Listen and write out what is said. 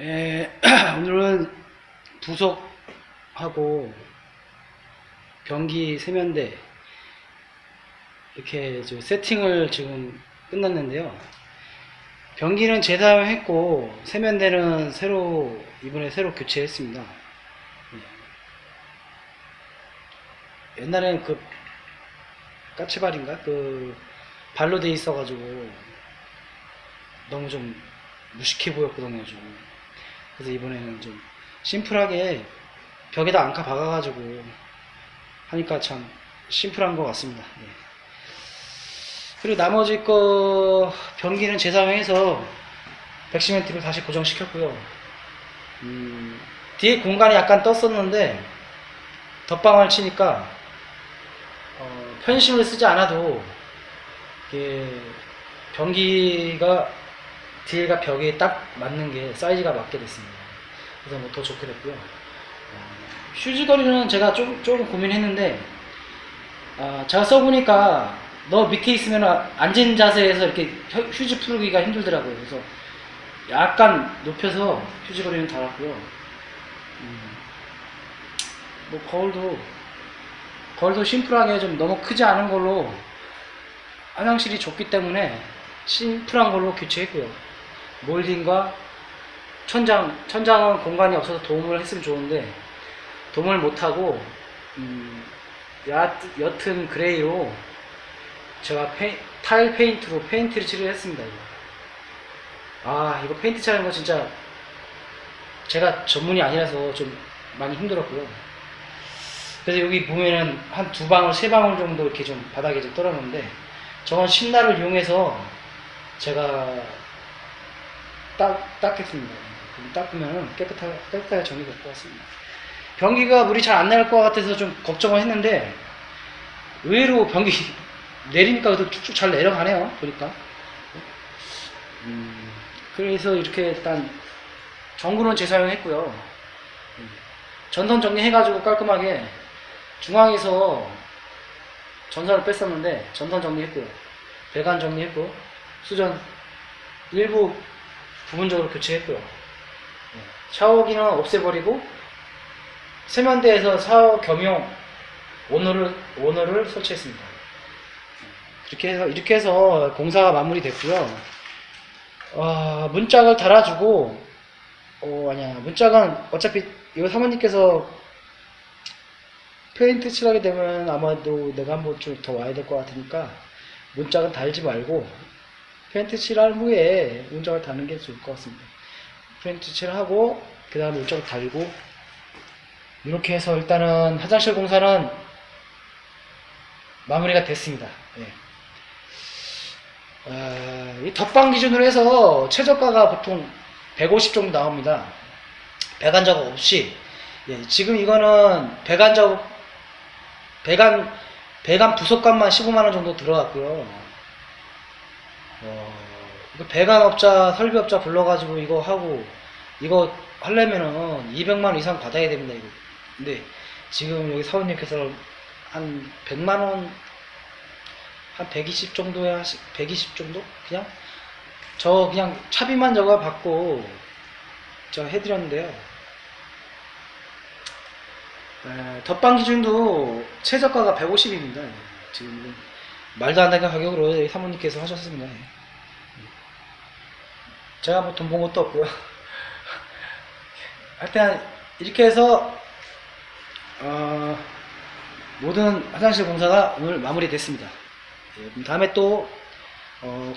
에, 오늘은 부속하고 변기 세면대 이렇게 저 세팅을 지금 끝났는데요. 변기는 재사용했고 세면대는 새로 이번에 새로 교체했습니다. 예. 옛날에는 그 까치발인가 그 발로 돼 있어가지고 너무 좀 무식해 보였거든요 좀. 그래서 이번에는 좀 심플하게 벽에다 앙카 박아가지고 하니까 참 심플한 것 같습니다. 예. 그리고 나머지 거 변기는 재사용해서 백시멘트로 다시 고정시켰고요. 음, 뒤에 공간이 약간 떴었는데 덧방을 치니까 어, 편심을 쓰지 않아도 변기가 뒤에가 벽에 딱 맞는 게 사이즈가 맞게 됐습니다. 그래서 뭐 더 좋게 됐고요. 어, 휴지거리는 제가 좀, 조금 고민했는데, 아, 제가 써보니까 너 밑에 있으면 앉은 자세에서 이렇게 휴- 휴지 풀기가 힘들더라고요. 그래서 약간 높여서 휴지거리는 달았고요. 음, 뭐 거울도, 거울도 심플하게 좀 너무 크지 않은 걸로 화장실이 좁기 때문에 심플한 걸로 교체했고요. 몰딩과 천장, 천장은 공간이 없어서 도움을 했으면 좋은데 도움을 못하고 음, 얕, 옅은 그레이로 제가 페, 타일 페인트로 페인트를 칠을 했습니다. 이거. 아 이거 페인트 칠하는 거 진짜 제가 전문이 아니라서 좀 많이 힘들었고요. 그래서 여기 보면은 한 두 방울, 세 방울 정도 이렇게 좀 바닥에 좀 떨어졌는데 저건 신나를 이용해서 제가 딱, 닦겠습니다. 닦으면 깨끗하게, 깨끗하게 정리될 것 같습니다. 변기가 물이 잘 안 나갈 것 같아서 좀 걱정을 했는데, 의외로 변기 내리니까 그래도 쭉쭉 잘 내려가네요. 보니까. 음, 그래서 이렇게 일단 전구는 재사용했고요. 음, 전선 정리해가지고 깔끔하게 중앙에서 전선을 뺐었는데 전선 정리했고요. 배관 정리했고 수전 일부 부분적으로 교체했고요. 네, 샤워기는 없애버리고 세면대에서 샤워 겸용 오너를 오너를 설치했습니다. 이렇게 해서 이렇게 해서 공사가 마무리됐고요. 어, 문짝을 달아주고 어 아니야 문짝은 어차피 이거 사모님께서 페인트 칠하게 되면 아마도 내가 한번 좀 더 와야 될 것 같으니까 문짝은 달지 말고 페인트 칠한 후에 문짝을 다는 게 좋을 것 같습니다. 페인트 칠하고 그 다음에 문짝을 달고 이렇게 해서 일단은 화장실 공사는 마무리가 됐습니다. 예. 어, 이 덧방 기준으로 해서 최저가가 보통 150 정도 나옵니다. 배관 작업 없이 예, 지금 이거는 배관 작업 배관 배관 부속값만 15만 원 정도 들어갔고요. 어, 배관업자 설비업자 불러가지고 이거 하고 이거 하려면은 200만 원 이상 받아야 됩니다. 이거. 근데 지금 여기 사원님께서 한 100만 원, 한 120 정도에 하시, 120 정도? 그냥 저 그냥 차비만 저거 받고 저 해드렸는데요. 에, 덧방 기준도 최저가가 150입니다. 지금 말도 안 되는 가격으로 사모님께서 하셨습니다. 예. 제가 뭐 돈 본 것도 없고요. 하여튼 이렇게 해서 어, 모든 화장실 공사가 오늘 마무리됐습니다. 예, 다음에 또 어,